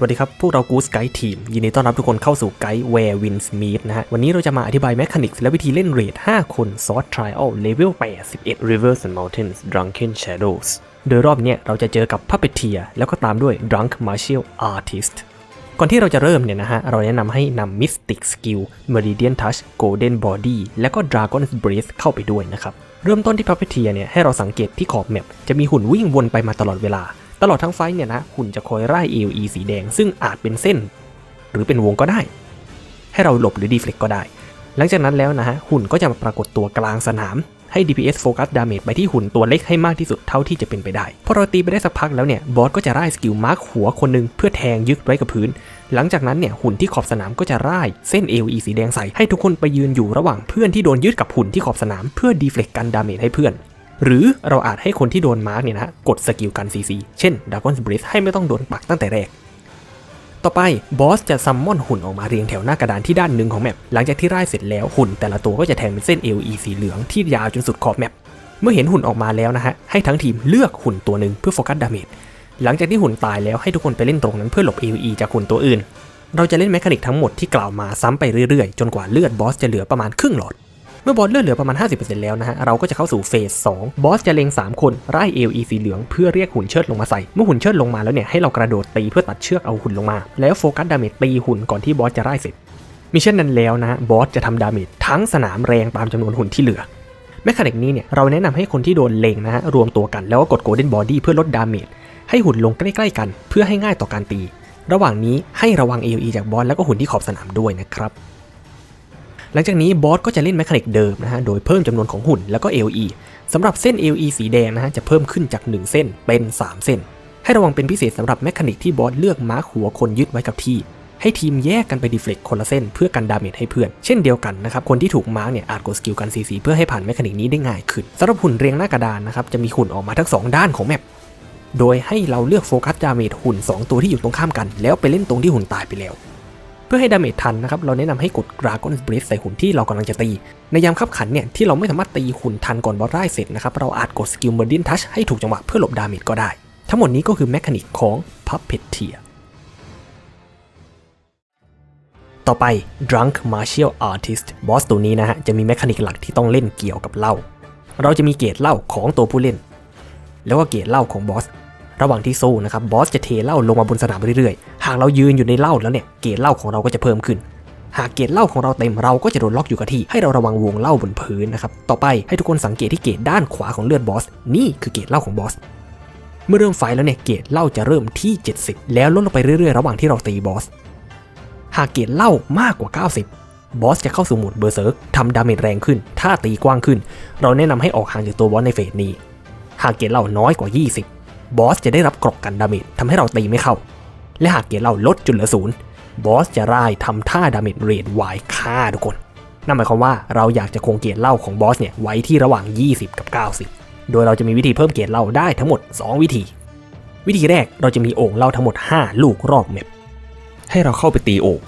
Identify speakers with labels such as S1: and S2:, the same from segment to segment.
S1: สวัสดีครับ พวกเรา Goose Guide Team ยินดีต้อนรับทุกคนเข้าสู่ไกด์ Where Winds Meet นะฮะ วันนี้เราจะมาอธิบาย Mechanics และวิธีเล่นเรท5คน Sword Trial Level 81 Rivers and Mountains Drunken Shadows โดยรอบเนี้ยเราจะเจอกับ Puppeteer แล้วก็ตามด้วย Drunk Martial Artist ก่อนที่เราจะเริ่มเนี่ยนะฮะ เราแนะนำให้นำ Mystic Skill Meridian Touch Golden Body และก็ Dragon's Breath เข้าไปด้วยนะครับ เริ่มต้นที่ Puppeteer เนี่ยให้เราสังเกตที่ขอบแมปจะมีหุ่นวิ่งวนไปมาตลอดเวลา ตลอดทั้งไฟเนี่ยนะหุ่นจะคอยไล่ AOE สีแดง ซึ่งอาจเป็นเส้น หรือเป็นวงก็ได้ ให้เราหลบหรือดีเฟล็กก็ได้ หลังจากนั้นแล้วนะฮะหุ่นก็จะมาปรากฏตัวกลางสนามให้ DPS โฟกัสดาเมจไปที่หุ่นตัวเล็กให้มากที่สุดเท่าที่จะเป็นไปได้ พอเราตีไปได้สักพักแล้วเนี่ย บอสก็จะร่ายสกิลมาร์คหัวคนหนึงเพื่อแทงยึดไว้กับพื้น หลังจากนั้นเนี่ยหุ่นที่ขอบสนามก็จะร่ายเส้น AOE สีแดงใส่ให้ทุกคนไปยืนอยู่ระหว่างเพื่อนที่โดนยึดกับหุ่นที่ขอบสนามเพื่อดีเฟล็กกันดาเมจให้เพื่อน หรือเราอาจให้คนที่โดนมาร์กเนี่ยนะกดสกิลกัน CC เช่น Dragon's Breath ให้ไม่ต้องโดนปักตั้งแต่แรก ต่อไปบอสจะซัมมอนหุ่นออกมาเรียงแถวหน้ากระดานที่ด้านหนึ่งของแมปหลังจากที่ไร่เสร็จแล้วหุ่นแต่ละตัวก็จะแทงเป็นเส้น AOE สีเหลืองที่ยาวจนสุดขอบแมปเมื่อเห็นหุ่นออกมาแล้วนะฮะให้ทั้งทีมเลือกหุ่นตัวหนึ่งเพื่อโฟกัสดาเมจหลังจากที่หุ่นตายแล้วให้ทุกคนไปเล่นตรงนั้นเพื่อหลบ AOE จากหุ่นตัวอื่น เราจะเล่นแมคานิกทั้งหมดที่กล่าวมาซ้ำไปเรื่อยๆ จนกว่าเลือดบอสจะเหลือประมาณครึ่งหลอด มื่อบอสเลือดเหลือประมาณ 50%แล้วนะฮะ เราก็จะเข้าสู่เฟส2บอสจะเล็ง 3 คนไล่เอลีสีเหลืองเพื่อเรียกหุ่นเชิดลงมาใส่ เมื่อหุ่นเชิดลงมาแล้วเนี่ยให้เรากระโดดตีเพื่อตัดเชือกเอาหุ่นลงมา แล้วโฟกัสดาเมจตีหุ่นก่อนที่บอสจะไล่เสร็จมิเช่นนั้นแล้วนะบอสจะทำดาเมจทั้งสนามแรงตามจำนวนหุ่นที่เหลือแมคานิกนี้เนี่ยเราแนะนำให้คนที่โดนเลงนะฮะรวมตัวกันแล้วก็กดโกลเด้นบอดี้เพื่อลดดาเมจให้หุ่นลงใกล้ๆกัน เพื่อให้ง่ายต่อการตี ระหว่างนี้ให้ระวัง AOE จากบอสแล้วก็หุ่นที่ขอบสนามด้วยนะครับ หลังจากนี้บอสก็จะเล่นแมคานิกเดิมนะฮะ โดยเพิ่มจำนวนของหุ่นแล้วก็ AOE สำหรับเส้น AOE สีแดงนะฮะ จะเพิ่มขึ้นจาก 1 เส้นเป็น 3 เส้น ให้ระวังเป็นพิเศษสำหรับแมคานิกที่บอสเลือกมาร์คหัวคนยึดไว้กับที่ ให้ทีมแยกกันไปดีเฟล็กคนละเส้นเพื่อกันดาเมจให้เพื่อน เช่นเดียวกันนะครับ คนที่ถูกมาร์กเนี่ยอาจกดสกิลกันซีซีเพื่อให้ผ่านแมคานิกนี้ได้ง่ายขึ้นสำหรับหุ่นเรียงหน้ากระดานนะครับ จะมีหุ่นออกมาทั้งสองด้านของแมปโดยให้เราเลือกโฟกัสดาเมจหุ่น 2 ตัวที่อยู่ตรงข้ามกัน แล้วไปเล่นตรงที่หุ่นตายไปแล้ว เพื่อให้ดาเมจทันนะครับ เราแนะนำให้กด Dragon's Breath ใส่หุ่นที่เรากำลังจะตี ในยามขับขันเนี่ยที่เราไม่สามารถตีหุ่นทันก่อนบอสได้เสร็จนะครับ เราอาจกดสกิล Meridian Touch ให้ถูกจังหวะเพื่อหลบดาเมจก็ได้ ทั้งหมดนี้ก็คือแมคานิกของ Puppeteer ต่อไป Drunk Martial Artist บอสตัวนี้นะฮะ จะมีแมคานิกหลักที่ต้องเล่นเกี่ยวกับเหล้า เราจะมีเกรดเหล้าของตัวผู้เล่น แล้วก็เกรดเหล้าของบอส ระหว่างที่สู้นะครับบอสจะเทเหล้าลงมาบนสนามเรื่อยๆ หากเรายืนอยู่ในเหล้าแล้วเนี่ยเกรดเหล้าของเราก็จะเพิ่มขึ้น หากเกรดเหล้าของเราเต็มเราก็จะโดนล็อกอยู่กับที่ ให้เราระวังวงเหล้าบนพื้นนะครับต่อไปให้ทุกคนสังเกตที่เกรดด้านขวาของเลือดบอสนี่คือเกรดเหล้าของบอสเมื่อเริ่มไฟแล้วเนี่ยเกรดเหล้าจะเริ่มที่ 70 แล้วลดลงไปเรื่อยๆ ระหว่างที่เราตีบอสหากเกรดเหล้ามากกว่า 90 บอสจะเข้าสู่โหมดเบอร์เซิร์กทำดาเมจแรงขึ้น ถ้าตีกว้างขึ้น เราแนะนำให้ออกห่างจากตัวบอสในเฟสนี้ หากเกรดเหล้าน้อยกว่า 20 บอสจะได้รับกรอกกันดาเมจทำให้เราตีไม่เข้า และหากเกรดเราลดจนเหลือศูนย์บอสจะร่ายทำท่าดาเมจเรทไวฆ่าทุกคน นั่นหมายความว่าเราอยากจะคงเกรดเหล่าของบอสเนี่ยไว้ที่ระหว่าง 20 กับ 90 โดยเราจะมีวิธีเพิ่มเกรดเหล่าได้ทั้งหมด 2 วิธี วิธีแรกเราจะมีโอ่งเหล่าทั้งหมด 5 ลูกรอบแมปให้เราเข้าไปตีโอ่ง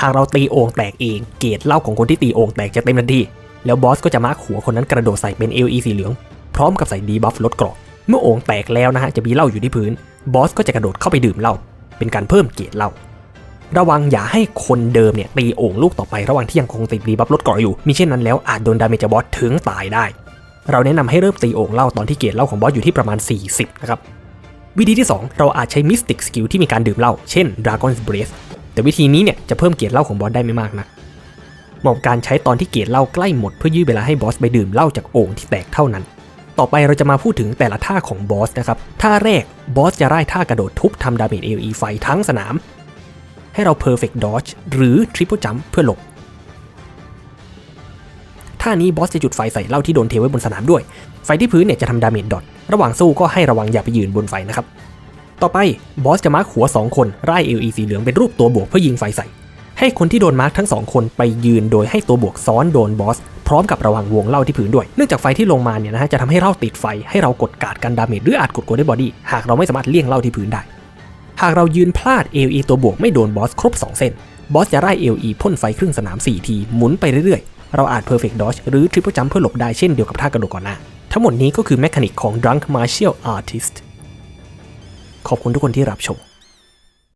S1: หากเราตีโอ่งแตกเองเกรดเหล่าของคนที่ตีโอ่งแตกจะเต็มทันทีแล้วบอสก็จะมาร์คหัวคนนั้นกระโดดใส่เป็น LE สีเหลือง พร้อมกับใส่ดีบัฟลดกรอก เมื่อโอ่งแตกแล้วนะฮะจะมีเหล้าอยู่ที่พื้น บอสก็จะกระโดดเข้าไปดื่มเหล้าเป็นการเพิ่มเกียรติเหล้าระวังอย่าให้คนเดิมเนี่ยตีโอ่งลูกต่อไประหว่างที่ยังคงติดดีบัฟลดเกราะอยู่มิเช่นนั้นแล้วอาจโดนดาเมจจากบอสถึงตายได้ เราแนะนำให้เริ่มตีโอ่งเหล้าตอนที่เกียรติเหล้าของบอสอยู่ที่ประมาณ 40 นะครับ วิธีที่ 2 เราอาจใช้มิสติกสกิลที่มีการดื่มเหล้าเช่น Dragon's Breath แต่วิธีนี้เนี่ยจะเพิ่มเกียรติเหล้าของบอสได้ไม่มากนะเหมาะการใช้ตอนที่เกียรติเหล้าใกล้หมดเพื่อยื้อเวลาให้บอสไปดื่มเหล้าจากโอ่งที่แตกเท่านั้น ต่อไปเราจะมาพูดถึงแต่ละท่าของบอสนะครับ ท่าแรกบอสจะไล่ท่ากระโดดทุบทำดาเมจ AOE ไฟทั้งสนาม ให้เรา perfect dodge หรือ triple jump เพื่อหลบ ท่านี้บอสจะจุดไฟใส่เหล้าที่โดนเทไว้บนสนามด้วย ไฟที่พื้นเนี่ยจะทำดาเมจดอทระหว่างสู้ก็ให้ระวังอย่าไปยืนบนไฟนะครับ ต่อไปบอสจะมาร์คหัว 2 คนไล่ AOE สีเหลืองเป็นรูปตัวบวกเพื่อยิงไฟใส่ให้คนที่โดนมาร์คทั้งสองคนไปยืนโดยให้ตัวบวกซ้อนโดนบอส พร้อมกับระวังวงเหล้าที่พื้นด้วย เนื่องจากไฟที่ลงมาเนี่ยนะฮะจะทำให้เหล้าติดไฟให้เรากดการ์ดกันดาเมจหรืออาจกดโกลเด้นบอดี้หากเราไม่สามารถเลี่ยงเหล้าที่พื้นได้ หากเรายืนพลาด AOE ตัวบวกไม่โดนบอสครบ 2 เส้น บอสจะไล่ AOE พ่นไฟครึ่งสนาม 4 ทีหมุนไปเรื่อยๆ เราอาจ Perfect Dodge หรือ Triple Jump เพื่อหลบได้เช่นเดียวกับท่ากระโดดก่อนหน้า ทั้งหมดนี้ก็คือแมคานิกของ Drunk Martial Artist ขอบคุณทุกคนที่รับชม